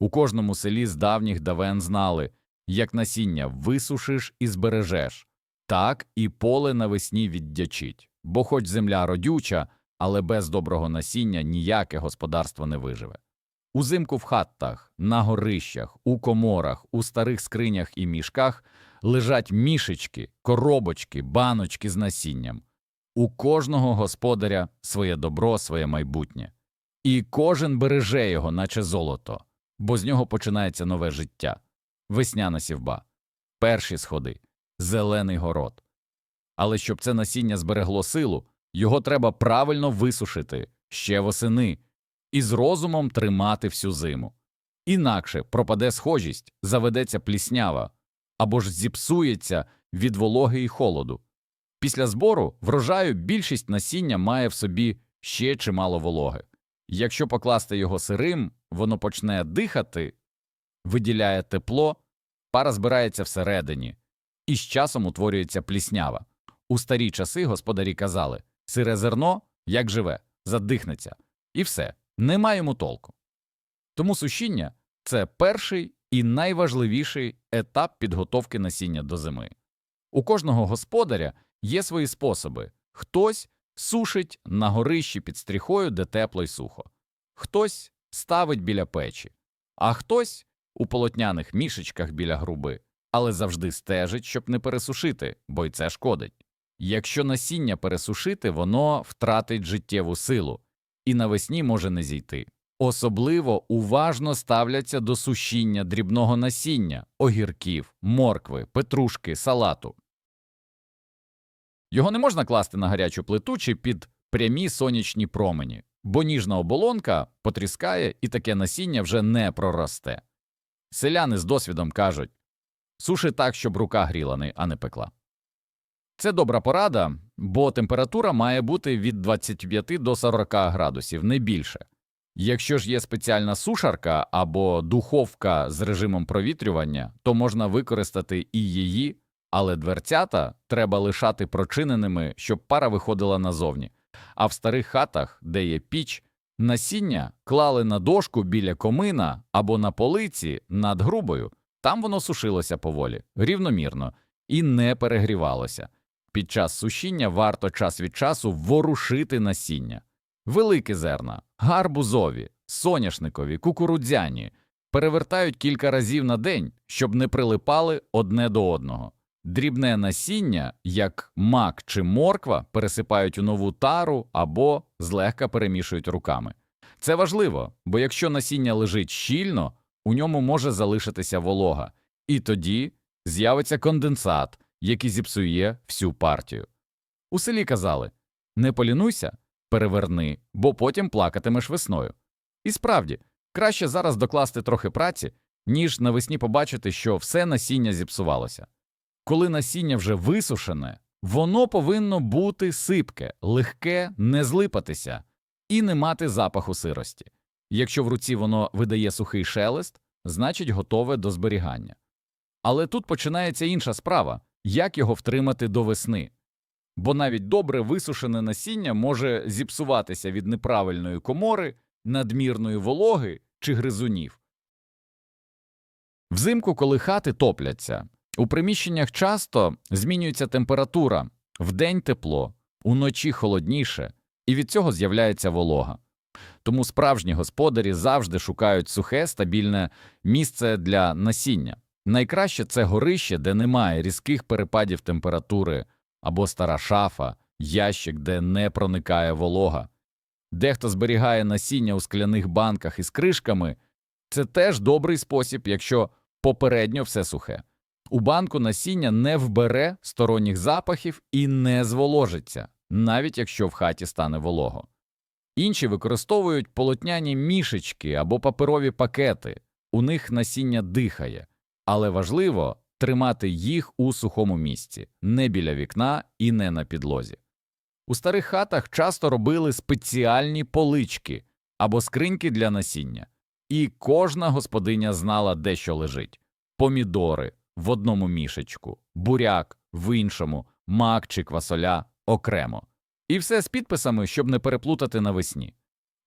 У кожному селі з давніх давен знали, як насіння висушиш і збережеш, так і поле навесні віддячить, бо хоч земля родюча, але без доброго насіння ніяке господарство не виживе. Узимку в хатах, на горищах, у коморах, у старих скринях і мішках лежать мішечки, коробочки, баночки з насінням. У кожного господаря своє добро, своє майбутнє. І кожен береже його, наче золото, бо з нього починається нове життя, весняна сівба, перші сходи, зелений город. Але щоб це насіння зберегло силу, його треба правильно висушити ще восени і з розумом тримати всю зиму. Інакше пропаде схожість, заведеться пліснява або ж зіпсується від вологи і холоду. Після збору врожаю більшість насіння має в собі ще чимало вологи. Якщо покласти його сирим, воно почне дихати, виділяє тепло, пара збирається всередині, і з часом утворюється пліснява. У старі часи господарі казали сире зерно, як живе, задихнеться, і все, нема йому толку. Тому сушіння це перший і найважливіший етап підготовки насіння до зими. У кожного господаря є свої способи хтось сушить на горищі під стріхою, де тепло й сухо, хтось ставить біля печі, а хтось у полотняних мішечках біля груби, але завжди стежить, щоб не пересушити, бо й це шкодить. Якщо насіння пересушити, воно втратить життєву силу і навесні може не зійти. Особливо уважно ставляться до сушіння дрібного насіння, огірків, моркви, петрушки, салату. Його не можна класти на гарячу плиту чи під прямі сонячні промені, бо ніжна оболонка потріскає і таке насіння вже не проросте. Селяни з досвідом кажуть суши так, щоб рука гріла, а не пекла. Це добра порада, бо температура має бути від 25 до 40 градусів, не більше. Якщо ж є спеціальна сушарка або духовка з режимом провітрювання, то можна використати і її, але дверцята треба лишати прочиненими, щоб пара виходила назовні. А в старих хатах, де є піч, насіння клали на дошку біля комина або на полиці над грубою, там воно сушилося поволі, рівномірно і не перегрівалося. Під час сушіння варто час від часу ворушити насіння. Великі зерна, гарбузові, соняшникові, кукурудзяні перевертають кілька разів на день, щоб не прилипали одне до одного. Дрібне насіння, як мак чи морква, пересипають у нову тару або злегка перемішують руками. Це важливо, бо якщо насіння лежить щільно, у ньому може залишитися волога, і тоді з'явиться конденсат, який зіпсує всю партію. У селі казали не полінуйся, переверни, бо потім плакатимеш весною. І справді, краще зараз докласти трохи праці, ніж навесні побачити, що все насіння зіпсувалося. Коли насіння вже висушене, воно повинно бути сипке, легке, не злипатися і не мати запаху сирості. Якщо в руці воно видає сухий шелест, значить готове до зберігання. Але тут починається інша справа як його втримати до весни. Бо навіть добре висушене насіння може зіпсуватися від неправильної комори, надмірної вологи чи гризунів. Взимку, коли хати топляться, у приміщеннях часто змінюється температура, вдень тепло, уночі холодніше, і від цього з'являється волога. Тому справжні господарі завжди шукають сухе, стабільне місце для насіння. Найкраще це горище, де немає різких перепадів температури, або стара шафа, ящик, де не проникає волога. Дехто зберігає насіння у скляних банках із кришками це теж добрий спосіб, якщо попередньо все сухе. У банку насіння не вбере сторонніх запахів і не зволожиться, навіть якщо в хаті стане волого. Інші використовують полотняні мішечки або паперові пакети, у них насіння дихає, але важливо тримати їх у сухому місці, не біля вікна і не на підлозі. У старих хатах часто робили спеціальні полички або скриньки для насіння, і кожна господиня знала, де що лежить помідори в одному мішечку, буряк в іншому, мак чи квасоля окремо. І все з підписами, щоб не переплутати навесні.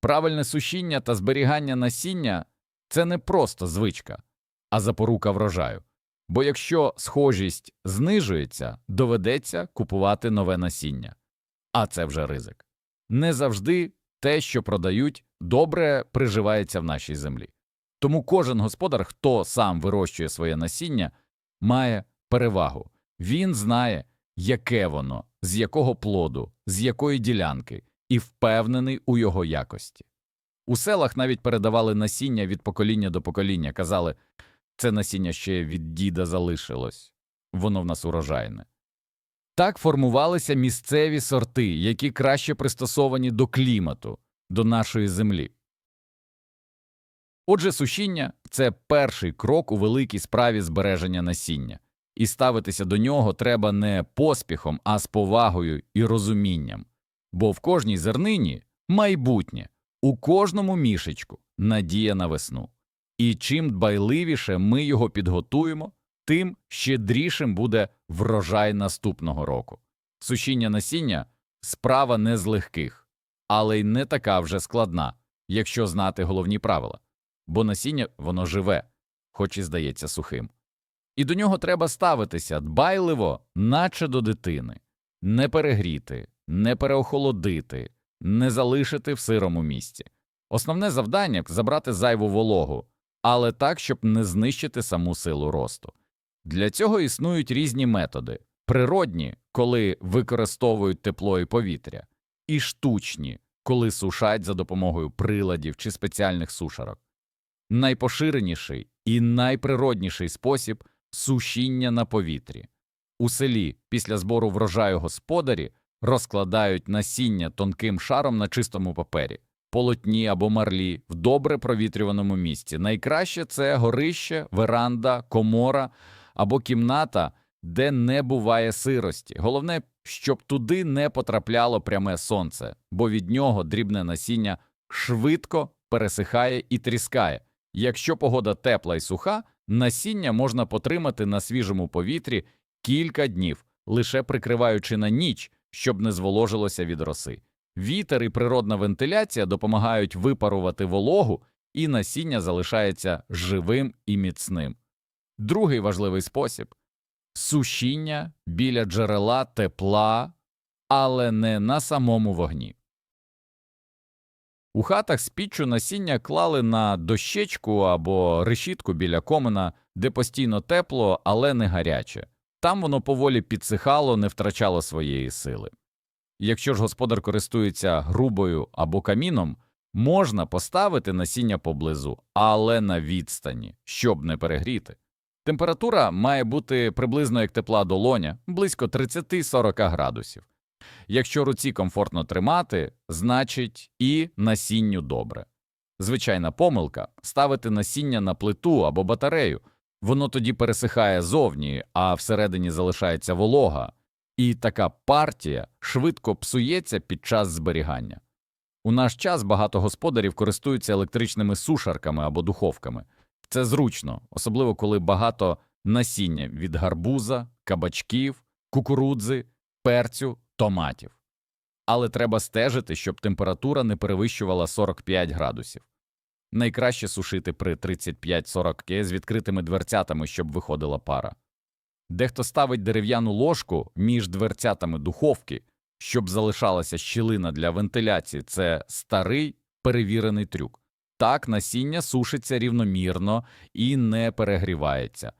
Правильне сушіння та зберігання насіння це не просто звичка, а запорука врожаю. Бо якщо схожість знижується, доведеться купувати нове насіння. А це вже ризик. Не завжди те, що продають, добре приживається в нашій землі. Тому кожен господар, хто сам вирощує своє насіння, має перевагу. Він знає, яке воно, з якого плоду, з якої ділянки, і впевнений у його якості. У селах навіть передавали насіння від покоління до покоління, казали, це насіння ще від діда залишилось, воно в нас урожайне. Так формувалися місцеві сорти, які краще пристосовані до клімату, до нашої землі. Отже, сушіння це перший крок у великій справі збереження насіння, і ставитися до нього треба не поспіхом, а з повагою і розумінням, бо в кожній зернині майбутнє, у кожному мішечку надія на весну. І чим дбайливіше ми його підготуємо, тим щедрішим буде врожай наступного року. Сушіння насіння справа не з легких, але й не така вже складна, якщо знати головні правила, бо насіння воно живе, хоч і здається сухим. І до нього треба ставитися дбайливо, наче до дитини, не перегріти, не переохолодити, не залишити в сирому місці. Основне завдання забрати зайву вологу, але так, щоб не знищити саму силу росту. Для цього існують різні методи природні, коли використовують тепло і повітря, і штучні, коли сушать за допомогою приладів чи спеціальних сушарок. Найпоширеніший і найприродніший спосіб сушіння на повітрі. У селі після збору врожаю господарі розкладають насіння тонким шаром на чистому папері, полотні або марлі в добре провітрюваному місці. Найкраще це горище, веранда, комора або кімната, де не буває сирості. Головне, щоб туди не потрапляло пряме сонце, бо від нього дрібне насіння швидко пересихає і тріскає. Якщо погода тепла і суха, насіння можна потримати на свіжому повітрі кілька днів, лише прикриваючи на ніч, щоб не зволожилося від роси. Вітер і природна вентиляція допомагають випарувати вологу, і насіння залишається живим і міцним. Другий важливий спосіб сушіння біля джерела тепла, але не на самому вогні. У хатах з насіння клали на дощечку або решітку біля комина, де постійно тепло, але не гаряче. Там воно поволі підсихало, не втрачало своєї сили. Якщо ж господар користується грубою або каміном, можна поставити насіння поблизу, але на відстані, щоб не перегріти. Температура має бути приблизно як тепла долоня, близько 30-40 градусів. Якщо руці комфортно тримати, значить і насінню добре. Звичайна помилка ставити насіння на плиту або батарею, воно тоді пересихає зовні, а всередині залишається волога, і така партія швидко псується під час зберігання. У наш час багато господарів користуються електричними сушарками або духовками. Це зручно, особливо коли багато насіння від гарбуза, кабачків, кукурудзи, перцю, томатів. Але треба стежити, щоб температура не перевищувала 45 градусів. Найкраще сушити при 35-40 ке з відкритими дверцятами, щоб виходила пара. Дехто ставить дерев'яну ложку між дверцятами духовки, щоб залишалася щілина для вентиляції. Це старий перевірений трюк. Так насіння сушиться рівномірно і не перегрівається.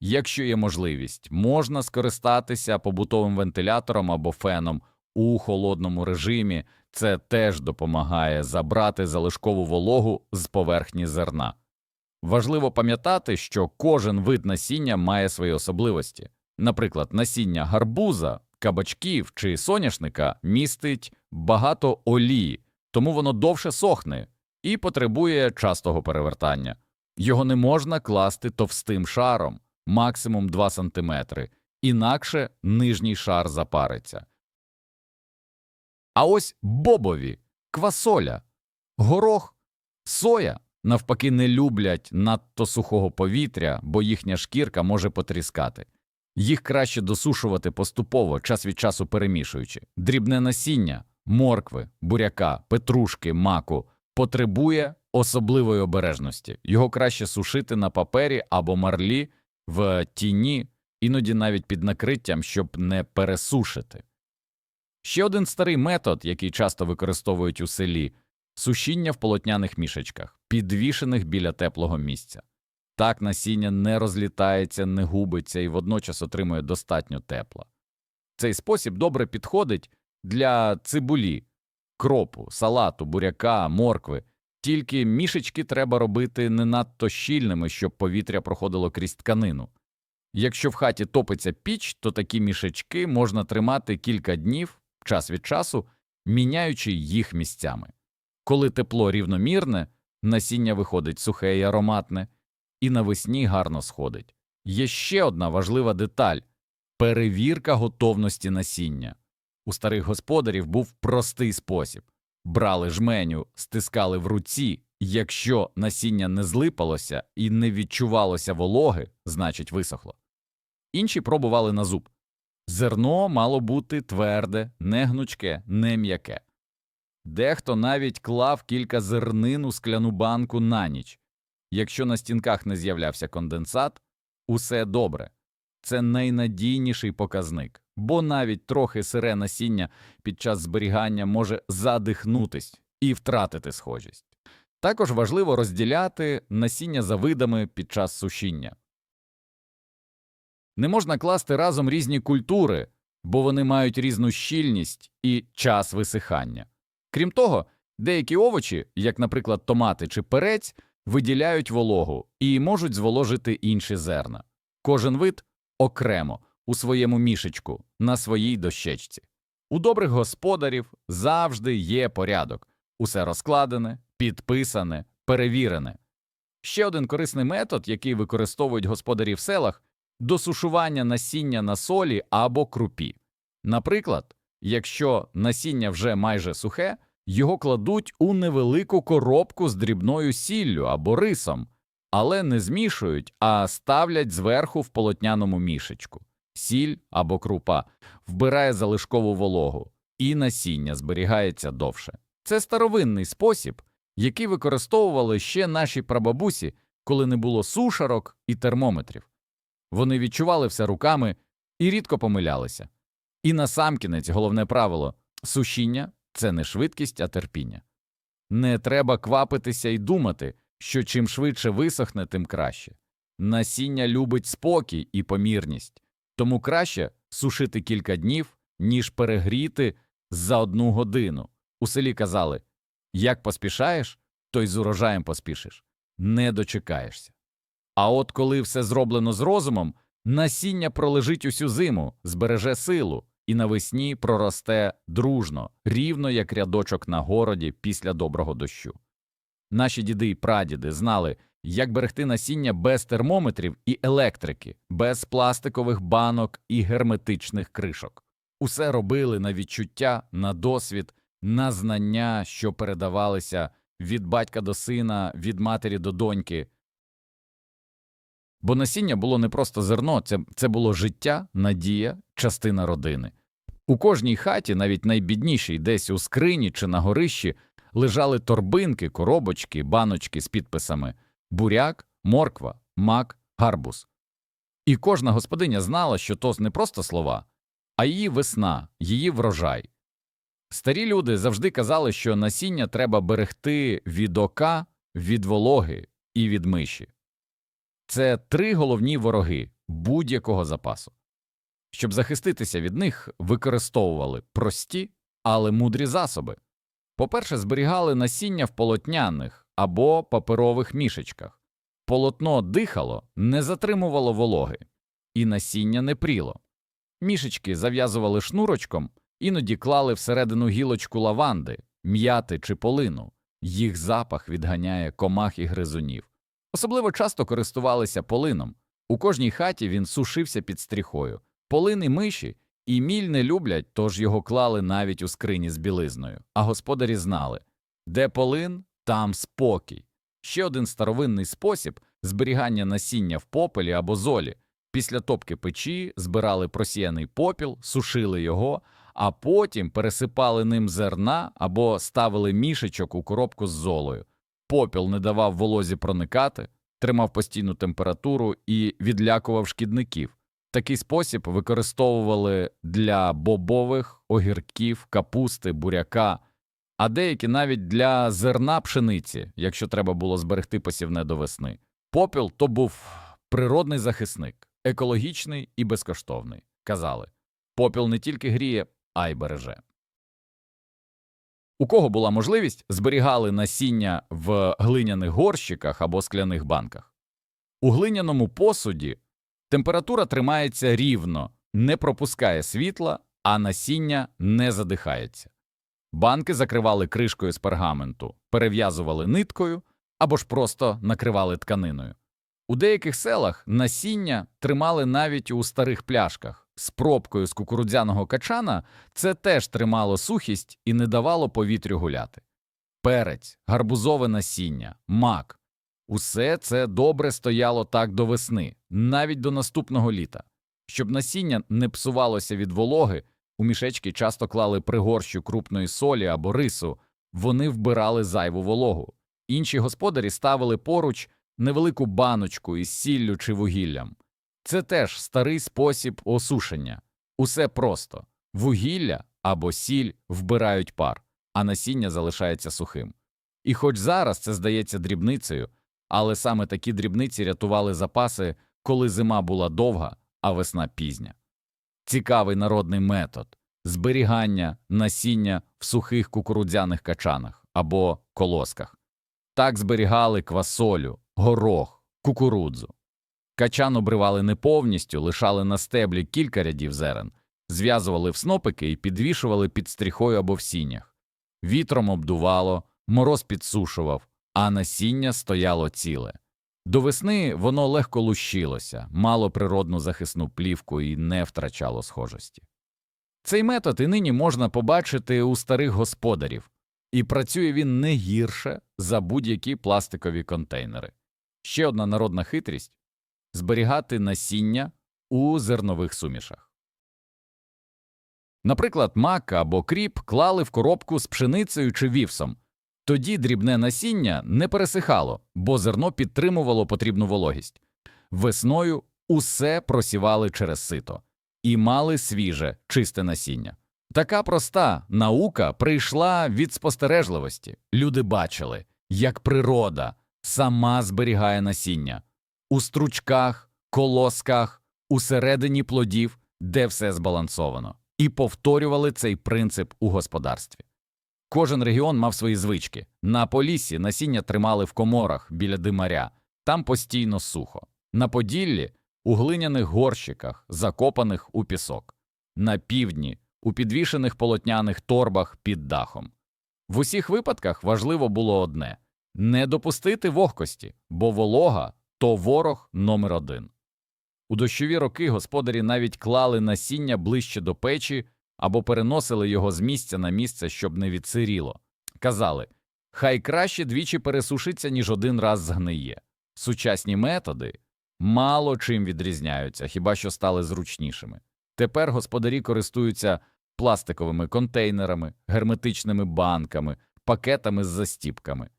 Якщо є можливість, можна скористатися побутовим вентилятором або феном у холодному режимі, це теж допомагає забрати залишкову вологу з поверхні зерна. Важливо пам'ятати, що кожен вид насіння має свої особливості. Наприклад, насіння гарбуза, кабачків чи соняшника містить багато олії, тому воно довше сохне і потребує частого перевертання. Його не можна класти товстим шаром, максимум 2 см, інакше нижній шар запариться. А ось бобові, квасоля, горох, соя навпаки не люблять надто сухого повітря, бо їхня шкірка може потріскати. Їх краще досушувати поступово, час від часу перемішуючи. Дрібне насіння, моркви, буряка, петрушки, маку потребує особливої обережності. Його краще сушити на папері або марлі в тіні, іноді навіть під накриттям, щоб не пересушити. Ще один старий метод, який часто використовують у селі сушіння в полотняних мішечках, підвішених біля теплого місця. Так насіння не розлітається, не губиться і водночас отримує достатньо тепла. Цей спосіб добре підходить для цибулі, кропу, салату, буряка, моркви. Тільки мішечки треба робити не надто щільними, щоб повітря проходило крізь тканину. Якщо в хаті топиться піч, то такі мішечки можна тримати кілька днів, час від часу, міняючи їх місцями. Коли тепло рівномірне, насіння виходить сухе і ароматне, і навесні гарно сходить. Є ще одна важлива деталь перевірка готовності насіння. У старих господарів був простий спосіб брали жменю, стискали в руці. Якщо насіння не злипалося і не відчувалося вологи, значить висохло. Інші пробували на зуб. Зерно мало бути тверде, не гнучке, не м'яке. Дехто навіть клав кілька зернин у скляну банку на ніч. Якщо на стінках не з'являвся конденсат, усе добре. Це найнадійніший показник, бо навіть трохи сире насіння під час зберігання може задихнутись і втратити схожість. Також важливо розділяти насіння за видами під час сушіння. Не можна класти разом різні культури, бо вони мають різну щільність і час висихання. Крім того, деякі овочі, як, наприклад, томати чи перець, виділяють вологу і можуть зволожити інші зерна. Кожен вид окремо у своєму мішечку на своїй дощечці. У добрих господарів завжди є порядок усе розкладене, підписане, перевірене. Ще один корисний метод, який використовують господарі в селах досушування насіння на солі або крупі. Наприклад, якщо насіння вже майже сухе, його кладуть у невелику коробку з дрібною сіллю або рисом, але не змішують, а ставлять зверху в полотняному мішечку. Сіль або крупа вбирає залишкову вологу, і насіння зберігається довше. Це старовинний спосіб, який використовували ще наші прабабусі, коли не було сушарок і термометрів. Вони відчували все руками і рідко помилялися. І насамкінець головне правило сушіння це не швидкість, а терпіння. Не треба квапитися і думати, що чим швидше висохне, тим краще. Насіння любить спокій і помірність, тому краще сушити кілька днів, ніж перегріти за одну годину. У селі казали як поспішаєш, то й з урожаєм поспішиш, не дочекаєшся. А от коли все зроблено з розумом, насіння пролежить усю зиму, збереже силу і навесні проросте дружно, рівно як рядочок на городі після доброго дощу. Наші діди і прадіди знали, як берегти насіння без термометрів і електрики, без пластикових банок і герметичних кришок. Усе робили на відчуття, на досвід, на знання, що передавалися від батька до сина, від матері до доньки. Бо насіння було не просто зерно, це, це було життя, надія, частина родини. У кожній хаті, навіть найбіднішій, десь у скрині чи на горищі, лежали торбинки, коробочки, баночки з підписами буряк, морква, мак, гарбуз. І кожна господиня знала, що то не просто слова, а її весна, її врожай. Старі люди завжди казали, що насіння треба берегти від ока, від вологи і від миші. Це три головні вороги будь-якого запасу. Щоб захиститися від них, використовували прості, але мудрі засоби. По-перше, зберігали насіння в полотняних або паперових мішечках. Полотно дихало, не затримувало вологи, і насіння не пріло. Мішечки зав'язували шнурочком, іноді клали всередину гілочку лаванди, м'яти чи полину. Їх запах відганяє комах і гризунів. Особливо часто користувалися полином. У кожній хаті він сушився під стріхою. Полини миші і міль не люблять, тож його клали навіть у скрині з білизною. А господарі знали де полин, там спокій. Ще один старовинний спосіб зберігання насіння в попелі або золі. Після топки печі збирали просіяний попіл, сушили його, а потім пересипали ним зерна або ставили мішечок у коробку з золою. Попіл не давав волозі проникати, тримав постійну температуру і відлякував шкідників. Такий спосіб використовували для бобових, огірків, капусти, буряка, а деякі навіть для зерна пшениці, якщо треба було зберегти посівне до весни. Попіл то був природний захисник, екологічний і безкоштовний. Казали, попіл не тільки гріє, а й береже. У кого була можливість, зберігали насіння в глиняних горщиках або скляних банках. У глиняному посуді температура тримається рівно, не пропускає світла, а насіння не задихається. Банки закривали кришкою з пергаменту, перев'язували ниткою або ж просто накривали тканиною. У деяких селах насіння тримали навіть у старих пляшках. З пробкою з кукурудзяного качана це теж тримало сухість і не давало повітрю гуляти. Перець, гарбузове насіння, мак усе це добре стояло так до весни, навіть до наступного літа. Щоб насіння не псувалося від вологи, у мішечки часто клали пригорщу крупної солі або рису, вони вбирали зайву вологу. Інші господарі ставили поруч невелику баночку із сіллю чи вугіллям. Це теж старий спосіб осушення. Усе просто вугілля або сіль вбирають пар, а насіння залишається сухим. І хоч зараз це здається дрібницею, але саме такі дрібниці рятували запаси, коли зима була довга, а весна пізня. Цікавий народний метод зберігання насіння в сухих кукурудзяних качанах або колосках. Так зберігали квасолю, горох, кукурудзу. Качан обривали не повністю, лишали на стеблі кілька рядів зерен, зв'язували в снопики і підвішували під стріхою або в сінях. Вітром обдувало, мороз підсушував, а насіння стояло ціле. До весни воно легко лущилося, мало природну захисну плівку і не втрачало схожості. Цей метод і нині можна побачити у старих господарів, і працює він не гірше за будь-які пластикові контейнери. Ще одна народна хитрість зберігати насіння у зернових сумішах. Наприклад, мак або кріп клали в коробку з пшеницею чи вівсом. Тоді дрібне насіння не пересихало, бо зерно підтримувало потрібну вологість. Весною усе просівали через сито і мали свіже, чисте насіння. Така проста наука прийшла від спостережливості. Люди бачили, як природа сама зберігає насіння у стручках, колосках, усередині плодів, де все збалансовано, і повторювали цей принцип у господарстві. Кожен регіон мав свої звички. На Поліссі насіння тримали в коморах біля димаря, там постійно сухо. На Поділлі у глиняних горщиках, закопаних у пісок, на півдні у підвішених полотняних торбах під дахом. В усіх випадках важливо було одне не допустити вогкості, бо волога то ворог номер один. У дощові роки господарі навіть клали насіння ближче до печі або переносили його з місця на місце, щоб не відсиріло. Казали хай краще двічі пересушиться, ніж один раз згниє. Сучасні методи мало чим відрізняються, хіба що стали зручнішими. Тепер господарі користуються пластиковими контейнерами, герметичними банками, пакетами з застіпками.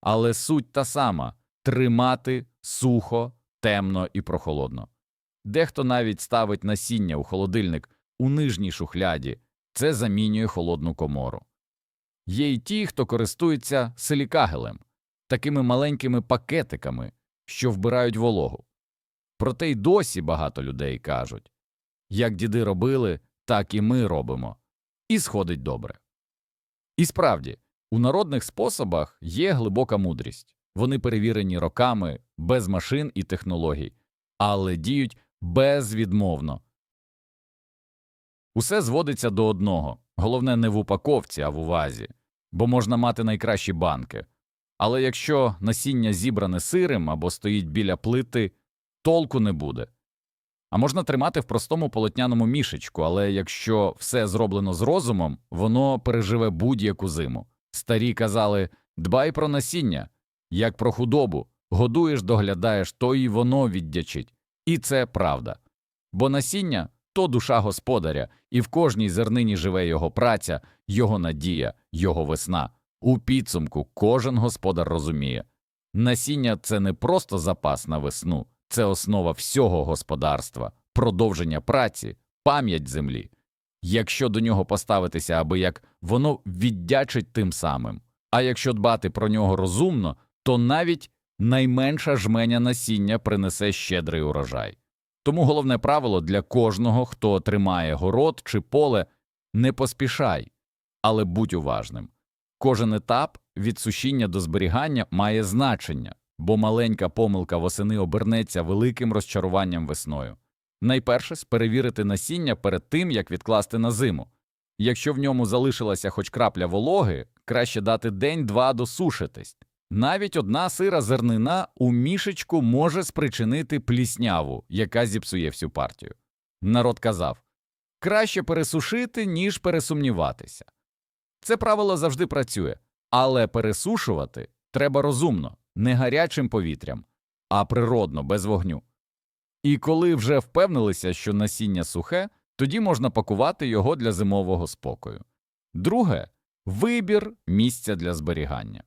Але суть та сама тримати сухо, темно і прохолодно. Дехто навіть ставить насіння у холодильник у нижній шухляді, це замінює холодну комору. Є й ті, хто користується силікагелем, такими маленькими пакетиками, що вбирають вологу. Проте й досі багато людей кажуть як діди робили, так і ми робимо, і сходить добре. І справді, у народних способах є глибока мудрість вони перевірені роками, без машин і технологій, але діють безвідмовно. Усе зводиться до одного головне не в упаковці, а в увазі, бо можна мати найкращі банки. Але якщо насіння зібране сирим або стоїть біля плити, толку не буде. А можна тримати в простому полотняному мішечку, але якщо все зроблено з розумом, воно переживе будь-яку зиму. Старі казали дбай про насіння, як про худобу, годуєш, доглядаєш, то і воно віддячить. І це правда. Бо насіння то душа господаря, і в кожній зернині живе його праця, його надія, його весна. У підсумку кожен господар розуміє, насіння це не просто запас на весну, це основа всього господарства, продовження праці, пам'ять землі. Якщо до нього поставитися аби як воно віддячить тим самим. А якщо дбати про нього розумно, то навіть найменша жменя насіння принесе щедрий урожай. Тому головне правило для кожного, хто тримає город чи поле не поспішай, але будь уважним. Кожен етап від сушіння до зберігання має значення, бо маленька помилка восени обернеться великим розчаруванням весною. Найперше перевірити насіння перед тим, як відкласти на зиму. Якщо в ньому залишилася хоч крапля вологи, краще дати день-два досушитись. Навіть одна сира зернина у мішечку може спричинити плісняву, яка зіпсує всю партію. Народ казав краще пересушити, ніж пересумніватися. Це правило завжди працює, але пересушувати треба розумно, не гарячим повітрям, а природно, без вогню. І коли вже впевнилися, що насіння сухе, тоді можна пакувати його для зимового спокою. Друге вибір місця для зберігання.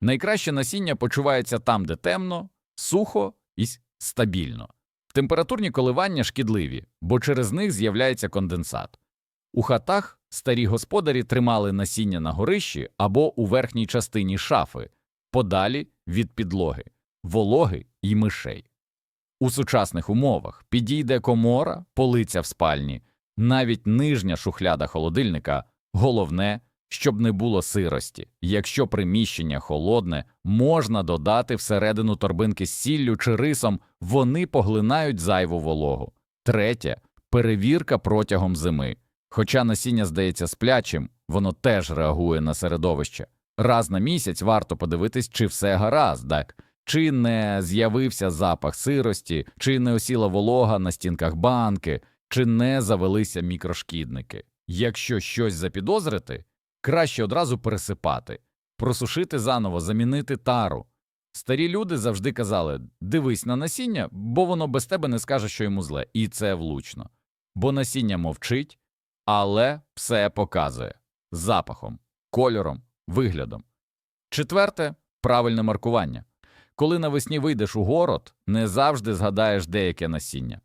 Найкраще насіння почувається там, де темно, сухо і стабільно. Температурні коливання шкідливі, бо через них з'являється конденсат. У хатах старі господарі тримали насіння на горищі або у верхній частині шафи, подалі від підлоги, вологи і мишей. У сучасних умовах підійде комора, полиця в спальні, навіть нижня шухляда холодильника, головне, щоб не було сирості. Якщо приміщення холодне, можна додати всередину торбинки з сіллю чи рисом, вони поглинають зайву вологу. Третє перевірка протягом зими. Хоча насіння здається сплячим, воно теж реагує на середовище. Раз на місяць варто подивитись, чи все гаразд, так? чи не з'явився запах сирості, чи не осіла волога на стінках банки, чи не завелися мікрошкідники. Якщо щось запідозрити, краще одразу пересипати, просушити заново, замінити тару. Старі люди завжди казали дивись на насіння, бо воно без тебе не скаже, що йому зле, і це влучно. Бо насіння мовчить, але все показує запахом, кольором, виглядом. Четверте правильне маркування. Коли навесні вийдеш у город, не завжди згадаєш деяке насіння.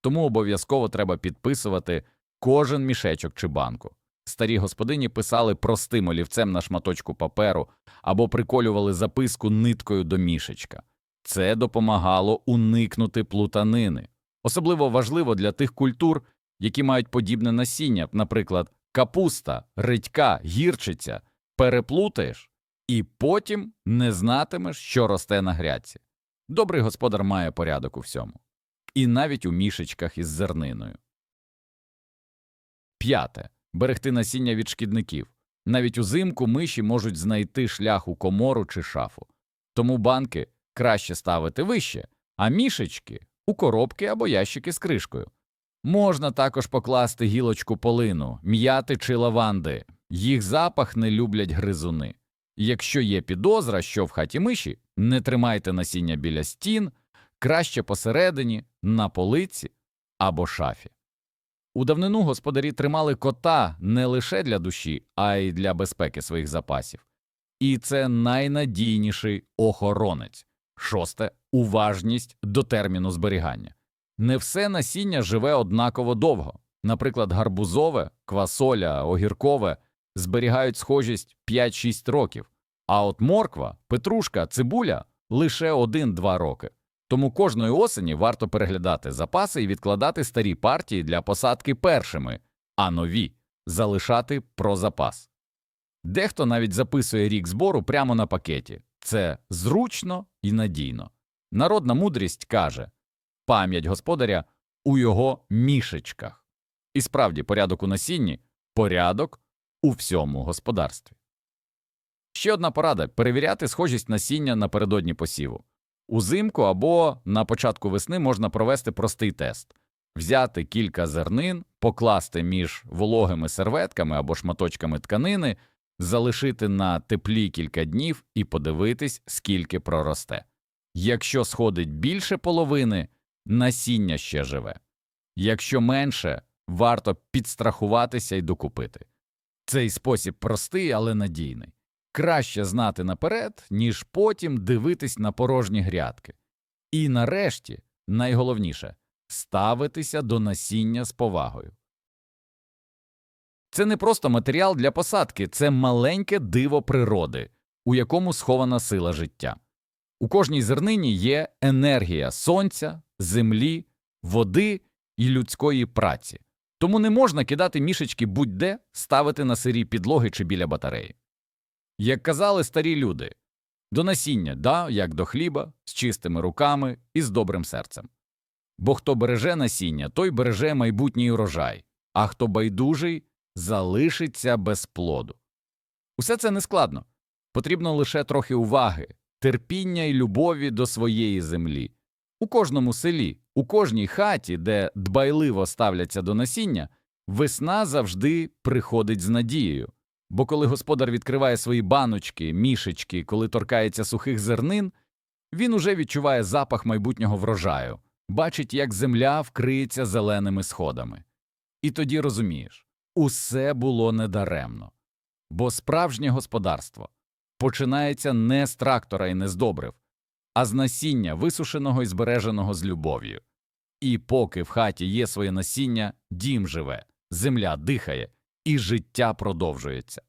Тому обов'язково треба підписувати кожен мішечок чи банку. Старі господині писали простим олівцем на шматочку паперу або приколювали записку ниткою до мішечка. Це допомагало уникнути плутанини. Особливо важливо для тих культур, які мають подібне насіння, наприклад, капуста, редька, гірчиця, переплутаєш і потім не знатимеш, що росте на грядці. Добрий господар має порядок у всьому, і навіть у мішечках із зерниною. П'яте. Берегти насіння від шкідників. Навіть узимку миші можуть знайти шлях у комору чи шафу. Тому банки краще ставити вище, а мішечки у коробки або ящики з кришкою. Можна також покласти гілочку полину, м'яти чи лаванди. Їх запах не люблять гризуни. Якщо є підозра, що в хаті миші, не тримайте насіння біля стін, краще посередині, на полиці або шафі. У давнину господарі тримали кота не лише для душі, а й для безпеки своїх запасів. І це найнадійніший охоронець. Шосте уважність до терміну зберігання. Не все насіння живе однаково довго. Наприклад, гарбузове, квасоля, огіркове зберігають схожість 5-6 років, а от морква, петрушка, цибуля лише 1-2 роки. Тому кожної осені варто переглядати запаси і відкладати старі партії для посадки першими, а нові залишати про запас. Дехто навіть записує рік збору прямо на пакеті. Це зручно і надійно. Народна мудрість каже пам'ять господаря у його мішечках. І справді порядок у насінні порядок у всьому господарстві. Ще одна порада перевіряти схожість насіння напередодні посіву. Узимку або на початку весни можна провести простий тест взяти кілька зернин, покласти між вологими серветками або шматочками тканини, залишити на теплі кілька днів і подивитись, скільки проросте. Якщо сходить більше половини, насіння ще живе. Якщо менше, варто підстрахуватися і докупити. Цей спосіб простий, але надійний. Краще знати наперед, ніж потім дивитись на порожні грядки. І нарешті, найголовніше ставитися до насіння з повагою. Це не просто матеріал для посадки, це маленьке диво природи, у якому схована сила життя. У кожній зернині є енергія сонця, землі, води і людської праці. Тому не можна кидати мішечки будь-де, ставити на сирі підлоги чи біля батареї. Як казали старі люди, до насіння, да, як до хліба, з чистими руками і з добрим серцем. Бо хто береже насіння, той береже майбутній урожай, а хто байдужий, залишиться без плоду. Усе це нескладно. Потрібно лише трохи уваги, терпіння і любові до своєї землі. У кожному селі, у кожній хаті, де дбайливо ставляться до насіння, весна завжди приходить з надією. Бо коли господар відкриває свої баночки, мішечки, коли торкається сухих зернин, він уже відчуває запах майбутнього врожаю, бачить, як земля вкриється зеленими сходами. І тоді розумієш, усе було недаремно. Бо справжнє господарство починається не з трактора і не з добрив, а з насіння, висушеного і збереженого з любов'ю. І поки в хаті є своє насіння, дім живе, земля дихає, і життя продовжується.